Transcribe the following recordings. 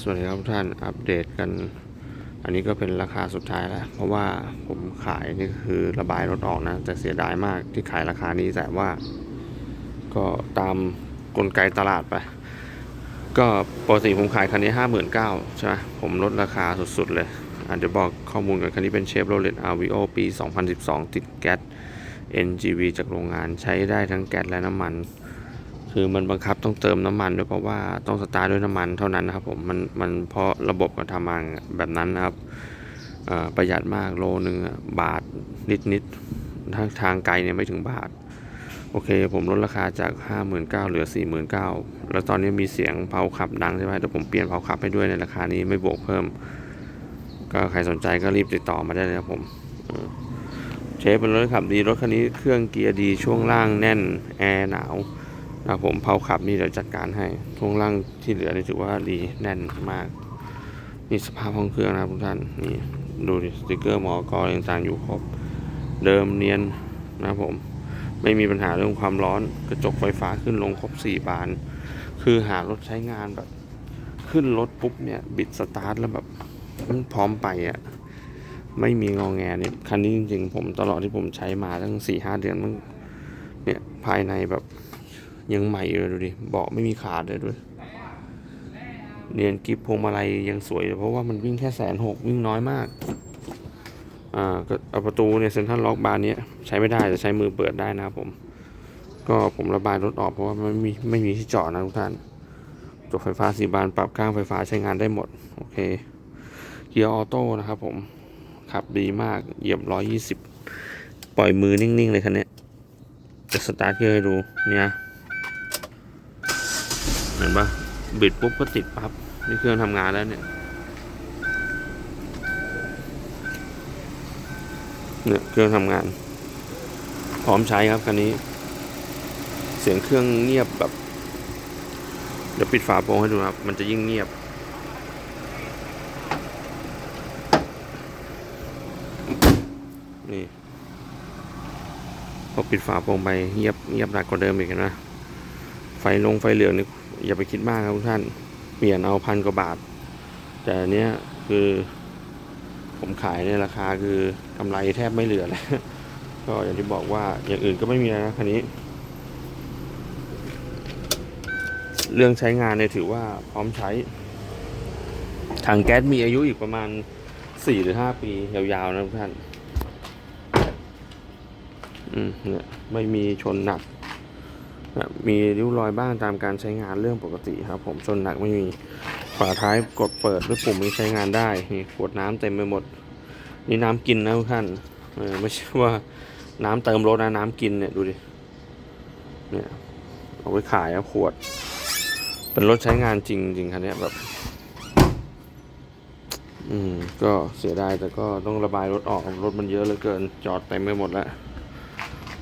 สวัสดีครับทุกท่านอัปเดตกัน อันนี้ก็เป็นราคาสุดท้ายแล้ว เพราะว่าผมขายนี่คือระบายรถออกนะ แต่เสียดายมากที่ขายราคานี้แต่ว่า ก็ตามกลไกตลาดไป ก็ปกติผมขายคันนี้ห้าหมื่นเก้าใช่ไหมผมลดราคาสุดๆเลยอะเดี๋ยวบอกข้อมูลกันคันนี้เป็นเชฟโรเลตอาร์วิโอปี 2012 ติดแก๊ส NGV จากโรงงานใช้ได้ทั้งแก๊สและน้ำมัน คือมันบังคับต้องเติมน้ำมันด้วยเพราะว่าต้องสตาร์ทด้วยน้ำมันเท่านั้นนะครับผมมันมันเพราะระบบการทำมาแบบนั้นนะครับประหยัดมากโลหนึ่งบาทนิดนิดๆทางทางไกลเนี่ยไม่ถึงบาท โอเค ผมลดราคาจาก 59,000เหลือ 49,000แล้วตอนนี้มีเสียงเผาขับดังใช่ไหมแต่ผมเปลี่ยนเผาขับให้ด้วยในราคานี้ไม่บวกเพิ่ม ก็ใครสนใจก็รีบติดต่อมาได้เลยครับผมเชฟเป็นรถขับดีรถคันนี้เครื่องเกียร์ดีช่วงล่างแน่นแอร์หนาว นะผมเผาขับนี่เดี๋ยวจัดการให้ช่วงล่างที่เหลือนี่ถือว่าดีแน่นมาก นี่สภาพห้องเครื่องนะครับทุกท่านนี่ดูสติกเกอร์หมอกอะไรต่างๆอยู่ครบ เดิมเนียนนะผมไม่มีปัญหาเรื่องความร้อนกระจกไฟฟ้าขึ้นลงครบสี่บาน คือหารถใช้งานแบบ ขึ้นรถปุ๊บเนี่ย บิดสตาร์ทแล้วแบบพร้อมไปอะ่ะไม่มีงองแงเนี่ยคันนี้จริงๆ ผมตลอดที่ผมใช้มาตั้งสี่ห้าเดือนมันเนี่ยภายในแบบ ยังใหม่เลยดูดิเบาะไม่มีขาดเลยด้วยเนียนกิฟพวงมาลัยยังสวยเลยเพราะว่ามันวิ่งแค่แสนหกวิ่งน้อยมากอ่าก็เอาประตูเนี่ยเซ็นทรัลล็อกบานเนี้ยใช้ไม่ได้แต่ใช้มือเปิดได้นะผม ก็ผมระบายรถออกเพราะว่ามันไม่มีไม่มีที่จอดนะทุกท่านจบไฟฟ้าสีบานปรับข้างไฟฟ้าใช้งานได้หมด โอเคเกียร์ออโต้นะครับผมขับดีมากเหยียบร้อยยี่สิบปล่อยมือนิ่ง ๆ เลยคันนี้จะสตาร์ทเกียร์ให้ดูเนี่ย เห็นปะบิดปุ๊บก็ติดปั๊บนี่เครื่องทำงานแล้วเนี่ยเนี่ยเครื่องทำงาน พร้อมใช้ครับคันนี้ เสียงเครื่องเงียบแบบเดี๋ยวปิดฝาโปรงให้ดูครับ มันจะยิ่งเงียบ นี่พอปิดฝาโปรงไปเงียบเงียบหนักกว่าเดิมอีกนะไฟลงไฟเหลืองนี่ อย่าไปคิดมากครับทุกท่าน เปลี่ยนเอาพันกว่าบาท แต่อันเนี้ยคือผมขายในราคาคือกำไรแทบไม่เหลือแล้วก็อย่างที่บอกว่าอย่างอื่นก็ไม่มีแล้วนะคันนี้ เรื่องใช้งานเนี่ยถือว่าพร้อมใช้ถังแก๊สมีอายุอีกประมาณสี่หรือห้าปี ยาวๆนะทุกท่าน อืมเนี่ยไม่มีชนหนัก มีริ้วรอยบ้างตามการใช้งานเรื่องปกติครับ ผมชนหนักไม่มีฝาท้ายกดเปิดด้วยปุ่มนี้ใช้งานได้นี่ขวดน้ำเต็มไปหมด นี่น้ำกินนะทุกท่านเออไม่ใช่ว่าน้ำเติมรถนะน้ำกินเนี่ยดูดิเนี่ยเอาไว้ขายอะขวด เป็นรถใช้งานจริงจริงคันนี้แบบอืมก็เสียดายแต่ก็ต้องระบายรถออกรถมันเยอะเหลือเกินจอดเต็มไปหมดแล้ว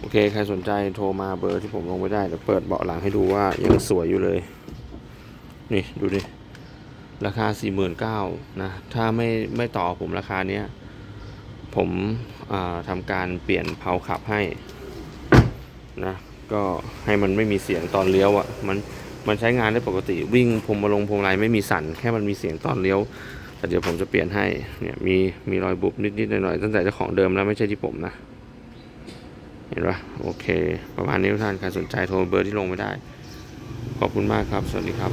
โอเค ใครสนใจโทรมาเบอร์ที่ผมลงไว้ได้เดี๋ยวเปิดเบาะหลังให้ดูว่ายังสวยอยู่เลย นี่ดูดิ ราคา 49,000นะ ถ้าไม่ไม่ต่อผมราคาเนี้ย ผมทำการเปลี่ยนเผาขับให้นะก็ให้มันไม่มีเสียงตอนเลี้ยวอะ่ะมันมันใช้งานได้ปกติวิ่งพวงมาลงพวงมาลัยไม่มีสั่นแค่มันมีเสียงตอนเลี้ยวแต่เดี๋ยวผมจะเปลี่ยนให้เนี่ยมีมีรอยบุบนิดๆหน่อยๆตั้งแต่เจ้าของเดิมแล้วไม่ใช่ที่ผมนะ เห็นปะโอเค ประมาณนี้ทุกท่านใครสนใจโทรเบอร์ที่ลงไม่ได้ ขอบคุณมากครับ สวัสดีครับ